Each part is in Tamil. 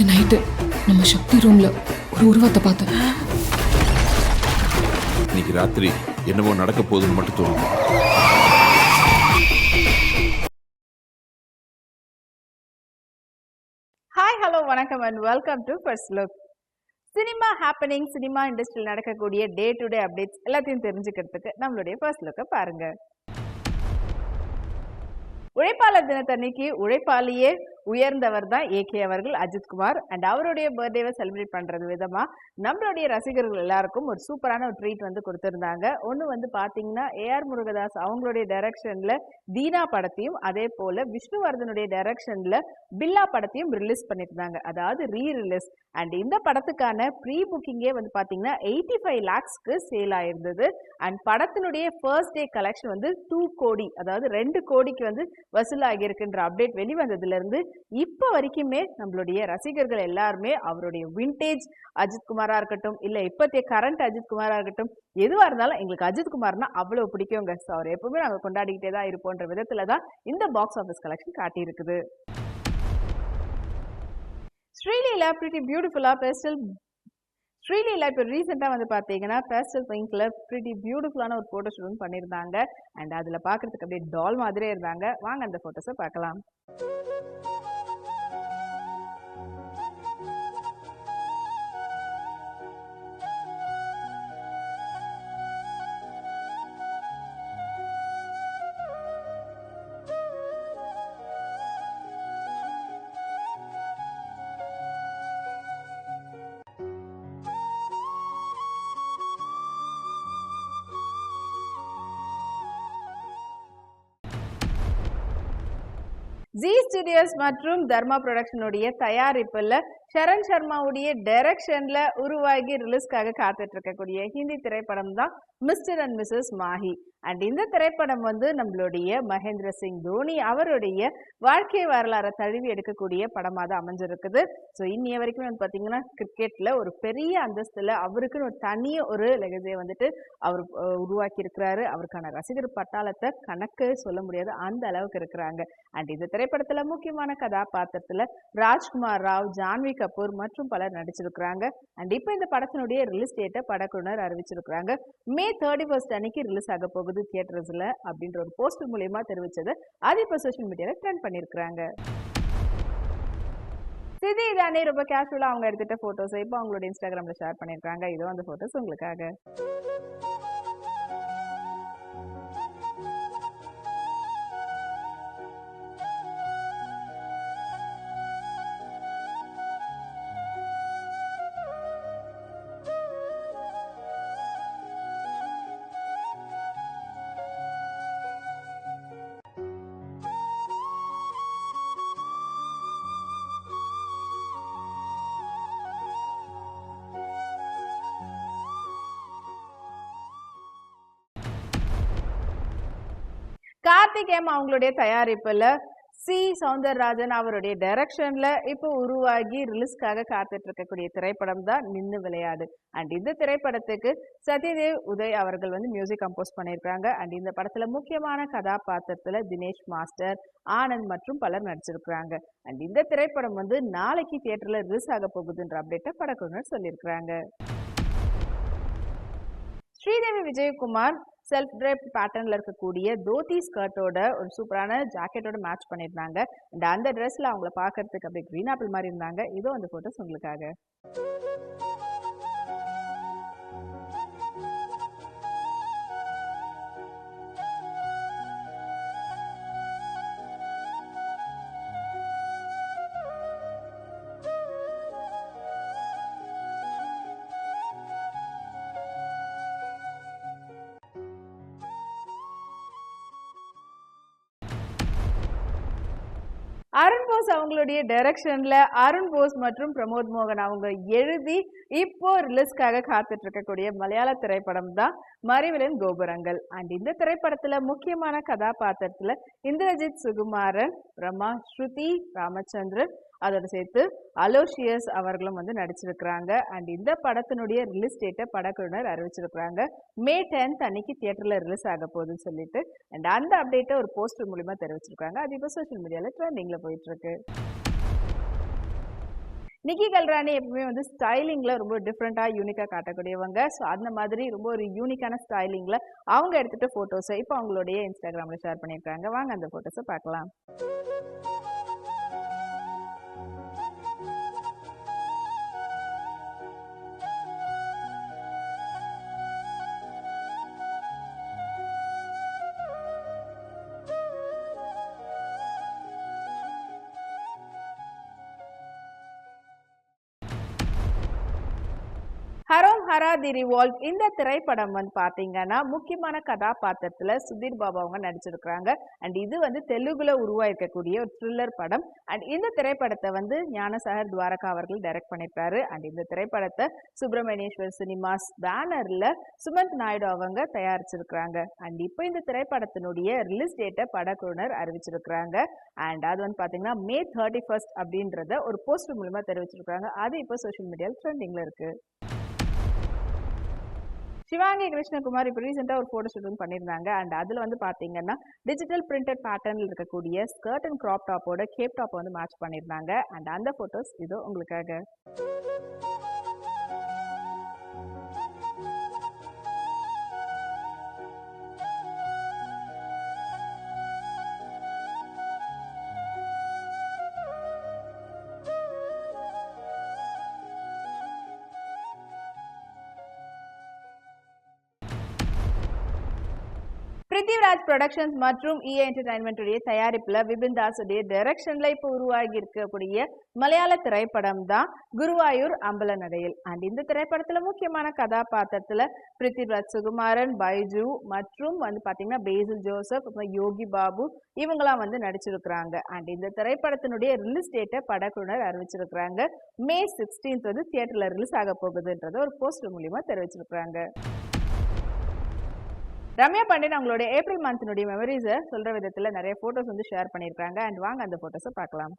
நேத்து நைட்டு நம்ம சக்தி ரூம்ல ஒரு உருவத்தை பார்த்தேன். இன்னைக்கு ராத்திரி என்னவோ நடக்க போகுதுன்னு மட்டும் தோணும் ஹாய் ஹலோ வணக்கம் and welcome to first look cinema happening cinema இண்டஸ்ட்ரியில் நடக்கக்கூடிய டே டு டே அப்டேட்ஸ் எல்லாத்தையும் தெரிஞ்சுக்கிறதுக்கு நம்மளுடைய ஃபர்ஸ்ட் லுக்கை பாருங்க. உழைப்பாளர் தினத்தன்னைக்கு உழைப்பாளியே உயர்ந்தவர் தான் ஏகே அவர்கள் அஜித்குமார் அண்ட் அவருடைய பர்த்டேவை செலிப்ரேட் பண்ணுறது விதமாக நம்மளுடைய ரசிகர்கள் எல்லாருக்கும் ஒரு சூப்பரான ஒரு ட்ரீட் வந்து கொடுத்துருந்தாங்க. ஒன்று வந்து பார்த்தீங்கன்னா ஏஆர் முருகதாஸ் அவங்களுடைய டைரக்ஷனில் தீனா படத்தையும் அதே போல் விஷ்ணுவர்தனுடைய டைரக்ஷனில் பில்லா படத்தையும் ரிலீஸ் பண்ணியிருந்தாங்க. அதாவது ரீ ரிலீஸ் அண்ட் இந்த படத்துக்கான ப்ரீ புக்கிங்கே வந்து பார்த்தீங்கன்னா எயிட்டி ஃபைவ் லேக்ஸ்க்கு சேல் ஆயிருந்தது. அண்ட் படத்தினுடைய ஃபர்ஸ்ட் டே கலெக்ஷன் வந்து டூ கோடி அதாவது ரெண்டு கோடிக்கு வந்து வசூலாகியிருக்குன்ற அப்டேட் வெளிவந்ததுலேருந்து இப்போ வரைக்குமே நம்மளுடைய ரசிகர்கள் எல்லாருமே அவருடைய விண்டேஜ் அஜித்குமாராக இருக்கட்டும் இல்லை இப்போத்தைய கரண்ட் அஜித்குமாரா இருக்கட்டும் எதுவாக இருந்தாலும் எங்களுக்கு அஜித்குமார்னா அவ்வளோ பிடிக்குங்க. ஸோ அவர் எப்பவுமே நாங்கள் கொண்டாடிக்கிட்டே தான் இருப்போன்ற விதத்தில் தான் இந்த பாக்ஸ் ஆஃபீஸ் கலெக்ஷன் காட்டியிருக்குது. ஸ்ரீலீலா பிரிட்டி பியூட்டிஃபுல்லாக பேஸ்டல் ஸ்ரீலீலா இப்போ ரீசெண்டாக வந்து பார்த்தீங்கன்னா பேஸ்டல் பிங்கில் பிரிட்டி பியூட்டிஃபுல்லான ஒரு ஃபோட்டோ ஷூட் பண்ணியிருந்தாங்க. அண்ட் அதில் பார்க்குறதுக்கு அப்படியே டால் மாதிரியே இருந்தாங்க. வாங்க அந்த ஃபோட்டோஸை பார்க்கலாம். ஜி ஸ்டுடியோஸ் மற்றும் தர்மா ப்ரொடக்ஷனுடைய தயாரிப்பில் சரண் சர்மாவுடைய டைரக்ஷனில் உருவாகி ரிலீஸ்க்காக காத்துட்டு இருக்கக்கூடிய ஹிந்தி திரைப்படம் தான் mister and missus Mahi and இந்த திரைப்படம் வந்து நம்மளுடைய மகேந்திர சிங் தோனி அவருடைய வாழ்க்கை வரலாறை தழுவி எடுக்கக்கூடிய படமாக தான் அமைஞ்சிருக்குது. ஸோ இன்னைய வரைக்கும் வந்து பார்த்தீங்கன்னா கிரிக்கெட்டில் ஒரு பெரிய அந்தஸ்தில் அவருக்குன்னு ஒரு தனி ஒரு லெகசியை வந்துட்டு அவர் உருவாக்கியிருக்கிறாரு. உருவாக்கி இருக்கிறாரு அவருக்கான ரசிகர் பட்டாளத்தை கணக்கு சொல்ல முடியாது. அந்த அளவுக்கு இருக்கிறாங்க. அண்ட் இந்த திரைப்படத்தில் முக்கியமான கதாபாத்திரத்தில் ராஜ்குமார் ராவ் ஜான்வி கபூர் மற்றும் பலர் நடிச்சிருக்கிறாங்க. அண்ட் இப்போ இந்த படத்தினுடைய ரிலீஸ் டேட்டை படக்குழுனர் அறிவிச்சிருக்கிறாங்க. மே தேர்ட்டி ஃபர்ஸ்ட் அன்னைக்கு ரிலீஸ் ஆக போகுது. தியேட்டர்ஸில் அப்படின்ற ஒரு போஸ்டர் மூலியமா தெரிவிச்சதை அது இப்போ சோஷியல் மீடியாவில் ட்ரெண்ட் பண்ணியிருக்கிறாங்க சிதி இதானே ரொம்ப கேஷுவலாக அவங்க எடுத்துட்ட ஃபோட்டோஸை இப்போ அவங்களோட இன்ஸ்டாகிராமில் ஷேர் பண்ணியிருக்காங்க இதோ அந்த ஃபோட்டோஸ் உங்களுக்காக. கார்த்திக் அவங்களுடைய தயாரிப்பில் சி சவுந்தரராஜன் அவருடைய டைரக்ஷன்ல இப்போ உருவாகி ரிலீஸ்க்காக காத்துட்டு இருக்கக்கூடிய திரைப்படம் தான் நின்று விளையாடு. அண்ட் இந்த திரைப்படத்துக்கு சத்யதேவ் உதய் அவர்கள் வந்து மியூசிக் கம்போஸ் பண்ணியிருக்காங்க அண்ட் இந்த படத்துல முக்கியமான கதாபாத்திரத்துல தினேஷ் மாஸ்டர் ஆனந்த் மற்றும் பலர் நடிச்சிருக்கிறாங்க. அண்ட் இந்த திரைப்படம் வந்து நாளைக்கு தியேட்டர்ல ரிலீஸ் ஆக போகுதுன்ற அப்டேட்டை படக்குழுவினர் சொல்லியிருக்கிறாங்க. ஸ்ரீதேவி விஜயகுமார் செல்ஃப் ட்ரைப் பேட்டர்னில் இருக்கக்கூடிய தோத்தி ஸ்கர்ட்டோட ஒரு சூப்பரான ஜாக்கெட்டோட மேட்ச் பண்ணியிருந்தாங்க. அண்ட் அந்த ட்ரெஸ்ஸில் அவங்கள பார்க்கறதுக்கு அப்படியே க்ரீன் ஆப்பிள் மாதிரி இருந்தாங்க. இதோ அந்த ஃபோட்டோஸ் உங்களுக்காக. அருண் போஸ் அவங்களுடைய டைரக்ஷன்ல அருண் போஸ் மற்றும் பிரமோத் மோகன் அவங்க எழுதி இப்போ ரிலீஸ்க்காக காத்துட்டு இருக்கக்கூடிய மலையாள திரைப்படம் தான் மறைவிலன் கோபுரங்கள். அண்ட் இந்த திரைப்படத்துல முக்கியமான கதாபாத்திரத்துல இந்திரஜித் சுகுமாரன் பிரம்மா ஸ்ருதி ராமச்சந்திரன் அதோட சேர்த்து அலோஷியஸ் அவர்களும் வந்து நடிச்சிருக்கிறாங்க. அண்ட் இந்த படத்தினுடைய ரிலீஸ் டேட்டை படக்குழுவினர் அறிவிச்சிருக்கிறாங்க. மே டென்த் அன்னைக்கு தியேட்டரில் ரிலீஸ் ஆக போகுதுன்னு சொல்லிட்டு. அண்ட் அந்த அப்டேட்டை ஒரு போஸ்டர் மூலிமா தெரிவிச்சிருக்காங்க அது இப்போ சோஷியல் மீடியாவில் ட்ரெண்டிங்கில் போயிட்டுருக்கு. நிக்கி கல்ராணி எப்பவுமே வந்து ஸ்டைலிங்கில் ரொம்ப டிஃப்ரெண்ட்டாக யூனிக்காக காட்டக்கூடியவங்க. ஸோ அந்த மாதிரி ரொம்ப ஒரு யூனிக்கான ஸ்டைலிங்கில் அவங்க எடுத்துகிட்ட ஃபோட்டோஸை இப்போ அவங்களுடைய இன்ஸ்டாகிராமில் ஷேர் பண்ணியிருக்காங்க வாங்க அந்த ஃபோட்டோஸை பார்க்கலாம். தி ரிவால்வ் இந்த திரைப்படம் வந்து பார்த்தீங்கன்னா முக்கியமான கதாபாத்திரத்தில் சுதீர் பாபு அவங்க நடிச்சிருக்கிறாங்க. அண்ட் இது வந்து தெலுங்குல உருவாயிருக்கக்கூடிய ஒரு த்ரில்லர் படம். அண்ட் இந்த திரைப்படத்தை வந்து ஞானசாகர் துவாரகா அவர்கள் டைரக்ட் பண்ணியிருக்காரு அண்ட் இந்த திரைப்படத்தை சுப்பிரமணியேஸ்வர் சினிமாஸ் பேனர்ல சுமந்த் நாயுடு அவங்க தயாரிச்சிருக்கிறாங்க. அண்ட் இப்போ இந்த திரைப்படத்தினுடைய ரிலீஸ் டேட்டை படக்குழுனர் அறிவிச்சிருக்கிறாங்க. அண்ட் அது வந்து பார்த்தீங்கன்னா மே தேர்ட்டி ஃபர்ஸ்ட் அப்படின்றத ஒரு போஸ்டர் மூலமாக தெரிவிச்சிருக்காங்க அது இப்போ சோஷியல் மீடியாவில் ட்ரெண்டிங்கில் இருக்குது சிவாங்கி கிருஷ்ணகுமார் இப்போ ரீசெண்டாக ஒரு ஃபோட்டோ ஷூட் பண்ணியிருந்தாங்க அண்ட் அதில் வந்து பார்த்தீங்கன்னா டிஜிட்டல் பிரிண்டட் பேட்டர்னில் இருக்கக்கூடிய ஸ்கர்ட் அண்ட் கிராப் டாப்போட கேப் டாப் வந்து மேட்ச் பண்ணியிருந்தாங்க அண்ட் அந்த ஃபோட்டோஸ் இதோ உங்களுக்காக. பிருத்திவிராஜ் ப்ரொடக்ஷன்ஸ் மற்றும் இஏ என்டர்டைன்மெண்ட் தயாரிப்புல விபின் தாஸ் உடைய டைரக்ஷன்ல இப்போ உருவாகி இருக்கக்கூடிய மலையாள திரைப்படம் தான் குருவாயூர் அம்பல நடையில் அண்ட் இந்த திரைப்படத்துல முக்கியமான கதாபாத்திரத்துல பிருத்திவிராஜ் சுகுமாரன் பைஜு மற்றும் வந்து பாத்தீங்கன்னா பேசில் ஜோசப் அப்புறம் யோகி பாபு இவங்கெல்லாம் வந்து நடிச்சிருக்கிறாங்க. அண்ட் இந்த திரைப்படத்தினுடைய ரிலீஸ் டேட்டை படக்குழுனர் அறிவிச்சிருக்கிறாங்க. மே சிக்ஸ்டீன்த் வந்து தியேட்டர்ல ரிலீஸ் ஆக போகுதுன்றத ஒரு போஸ்டர் மூலியமா தெரிவிச்சிருக்கிறாங்க. ரம்யா பாண்டியன் அவங்களோட ஏப்ரல் மந்த்தினுடைய மெமரிஸை சொல்கிற விதத்தில் நிறைய ஃபோட்டோஸ் வந்து ஷேர் பண்ணியிருக்காங்க. அண்ட் வாங்க அந்த ஃபோட்டோஸை பார்க்கலாம்.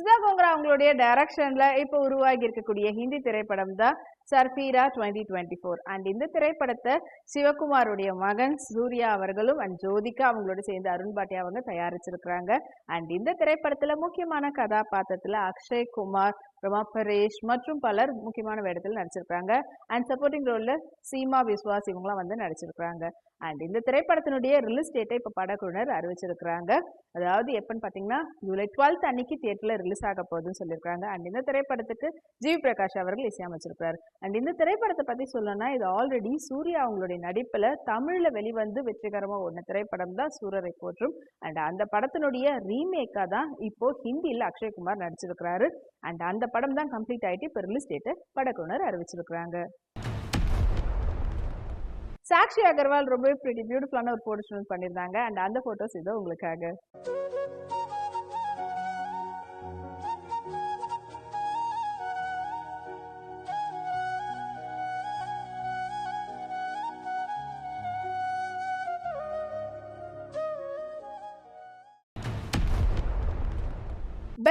சுதா கோங்கரா அவங்களுடைய டைரக்ஷன்ல இப்போ உருவாகி இருக்கக்கூடிய ஹிந்தி திரைப்படம் தான் Sarfira twenty twenty four and இந்த திரைப்படத்தை சிவகுமாருடைய மகன் சூர்யா அவர்களும் அண்ட் ஜோதிகா அவங்களோட சேர்ந்து அருண் பாட்டியா அவங்க தயாரிச்சிருக்கிறாங்க. அண்ட் இந்த திரைப்படத்துல முக்கியமான கதாபாத்திரத்துல அக்ஷய் குமார் ரமா பரேஷ் மற்றும் பலர் முக்கியமான வேடத்தில் நடிச்சிருக்கிறாங்க. அண்ட் சப்போர்ட்டிங் ரோலில் சீமா விஸ்வாஸ் இவங்களாம் வந்து நடிச்சிருக்கிறாங்க. அண்ட் இந்த திரைப்படத்தினுடைய ரிலீஸ் டேட்டை இப்போ படக்குழுனர் அறிவிச்சிருக்கிறாங்க. அதாவது எப்பன்னு பார்த்தீங்கன்னா ஜூலை டுவெல்த் அன்னைக்கு தியேட்டரில் ரிலீஸ் ஆக போகுதுன்னு சொல்லியிருக்காங்க அண்ட் இந்த திரைப்படத்துக்கு ஜிவி பிரகாஷ் அவர்கள் இசையமைச்சிருக்காரு அண்ட் இந்த திரைப்படத்தை பற்றி சொல்லணும்னா இது ஆல்ரெடி சூர்யா அவங்களுடைய நடிப்பில் தமிழில் வெளிவந்து வெற்றிகரமாக ஒன்று திரைப்படம் தான் சூரரை போற்றும். அண்ட் அந்த படத்தினுடைய ரீமேக்காக தான் இப்போ ஹிந்தியில் அக்ஷய்குமார் நடிச்சிருக்கிறாரு. அண்ட் அந்த படம் தான் கம்ப்ளீட் ஆயிட்டு இப்போ ரிலீஸ் டேட்டை படக்குனர் அறிவிச்சிருக்கிறாங்க. சாக்ஷி அகர்வால் ரொம்பவே பிரிட்டி பியூட்டிஃபுல்லான ஒரு ஃபோட்டோ ஷூட் பண்ணியிருந்தாங்க. அண்ட் அந்த ஃபோட்டோஸ் இதோ உங்களுக்காக.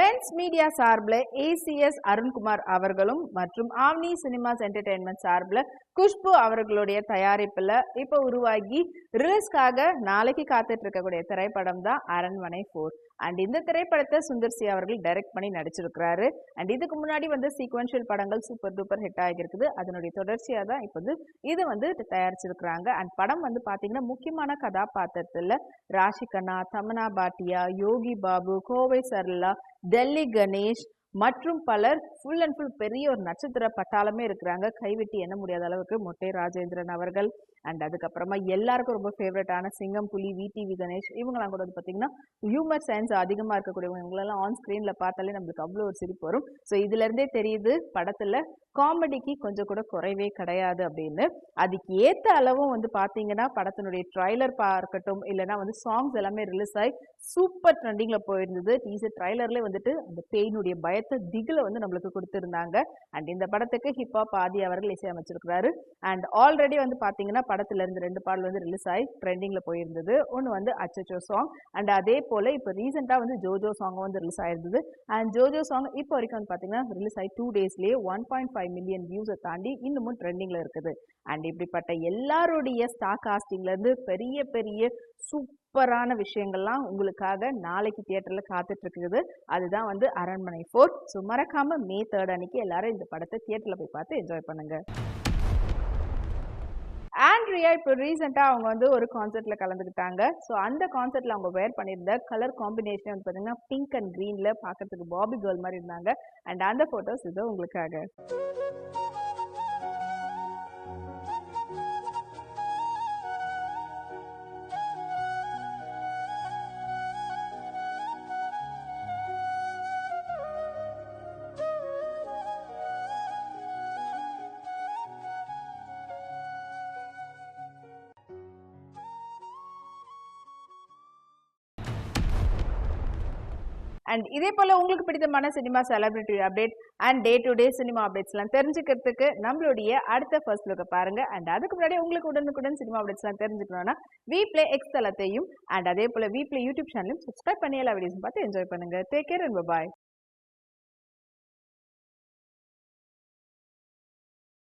பென்ஸ் மீடியா சார்பில் ஏசிஎஸ் அருண்குமார் அவர்களும் மற்றும் ஆம்னி சினிமாஸ் என்டர்டெயின்மெண்ட் சார்பில் குஷ்பு அவர்களுடைய தயாரிப்பில் இப்போ உருவாகி ரிலீஸ்க்காக நாளைக்கு காத்துட்டு இருக்கக்கூடிய திரைப்படம் தான் அரண்மனை ஃபோர் அண்ட் இந்த திரைப்படத்தை சுந்தர் சி அவர்கள் டைரக்ட் பண்ணி நடிச்சிருக்கிறாரு. அண்ட் இதுக்கு முன்னாடி வந்து சீக்வன்ஷியல் படங்கள் சூப்பர் டூப்பர் ஹிட் ஆகியிருக்குது. அதனுடைய தொடர்ச்சியாக தான் இப்போ வந்து இது வந்து தயாரிச்சிருக்கிறாங்க. அண்ட் படம் வந்து பார்த்தீங்கன்னா முக்கியமான கதாபாத்திரத்தில் ராஷிகண்ணா தமனா பாட்டியா யோகி பாபு கோவை சர்லா டெல்லி கணேஷ் மற்றும் பலர் ஃபுல் அண்ட் ஃபுல் பெரிய ஒரு நட்சத்திர பட்டாளமே இருக்கிறாங்க. கைவிட்டு எண்ண முடியாத அளவுக்கு மொட்டை ராஜேந்திரன் அவர்கள். அண்ட் அதுக்கப்புறமா எல்லாருக்கும் ரொம்ப ஃபேவரட்டான சிங்கம் புலி விடிவி கணேஷ் இவங்கெல்லாம் கூட வந்து பார்த்தீங்கன்னா ஹியூமர் சென்ஸ் அதிகமாக இருக்கக்கூடியவங்க. இவங்களெல்லாம் ஆன் ஸ்க்ரீனில் பார்த்தாலே நம்மளுக்கு அவ்வளோ ஒரு சிரிப்பு வரும். ஸோ இதுலேருந்தே தெரியுது படத்தில் காமெடிக்கு கொஞ்சம் கூட குறைவே கிடையாது அப்படின்னு. அதுக்கு ஏற்ற அளவும் வந்து பார்த்தீங்கன்னா படத்தினுடைய ட்ரைலர் பார்க்கட்டும் இல்லைன்னா வந்து சாங்ஸ் எல்லாமே ரிலீஸ் ஆகி சூப்பர் ட்ரெண்டிங்கில் போயிருந்தது. டீசர் ட்ரைலர்லேயே வந்துட்டு அந்த பேயினுடைய பயத்தை திகில வந்து நம்மளுக்கு கொடுத்துருந்தாங்க. அண்ட் இந்த படத்துக்கு ஹிப்ஹாப் ஆதி அவர்கள் இசையமைச்சிருக்கிறாரு. அண்ட் ஆல்ரெடி வந்து பார்த்தீங்கன்னா படத்துல இருந்து ரெண்டு பாடல் வந்து ரிலீஸ் ஆகி ட்ரெண்டிங்கில் போயிருந்தது. ஒன்று வந்து அச்சச்சோ சாங் அண்ட் அதே போல் இப்போ ரீசெண்டாக வந்து ஜோஜோ சாங் வந்து ரிலீஸ் ஆயிருந்தது. அண்ட் ஜோஜோ சாங் இப்போ வரைக்கும் வந்து பார்த்தீங்கன்னா ரிலீஸ் ஆகி டூ டேஸ்லேயே ஒன் பாயிண்ட் ஃபைவ் மில்லியன் வியூஸை தாண்டி இன்னமும் ட்ரெண்டிங்கில் இருக்குது. அண்ட் இப்படிப்பட்ட எல்லாருடைய ஸ்டாக் காஸ்டிங்லேருந்து பெரிய பெரிய சூப்பரான விஷயங்கள்லாம் உங்களுக்காக நாளைக்கு தியேட்டரில் காத்துட்டு இருக்குது. அதுதான் வந்து அரண்மனை ஃபோர் ஸோ மறக்காமல் மே தேர்ட் அன்னைக்கு எல்லாரும் இந்த படத்தை தியேட்டரில் போய் பார்த்து என்ஜாய் பண்ணுங்கள் ஆண்ட்ரியா இப்போ ரீசெண்டாக அவங்க வந்து ஒரு கான்சர்ட்டில் கலந்துக்கிட்டாங்க. ஸோ அந்த கான்சர்ட்டில் அவங்க வேர் பண்ணியிருந்த கலர் காம்பினேஷன் வந்து பார்த்தீங்கன்னா பிங்க் அண்ட் க்ரீனில் பார்க்கறதுக்கு பாபி கேர்ள் மாதிரி இருந்தாங்க. அண்ட் அந்த ஃபோட்டோஸ் இது உங்களுக்காக. அண்ட் இதே போல் உங்களுக்கு பிடித்தமான cinema celebrity update and day to day cinema அப்டேட்ஸ்லாம் தெரிஞ்சுக்கிறதுக்கு நம்மளுடைய அடுத்த ஃபர்ஸ்ட் லுக்கை பாருங்கள் அண்ட் அதுக்கு முன்னாடி உங்களுக்கு உடனுக்குடன் சினிமா அப்டேட்ஸ்லாம் தெரிஞ்சுக்கணும்னா வி ப்ளே எக்ஸ் தளத்தையும் அண்ட் அதே போல் வி ப்ளே யூடியூப் சேனலையும் சப்ஸ்கிரைப் பண்ணி எல்லா வீடியோஸும் பார்த்து என்ஜாய் பண்ணுங்க. Take care and bye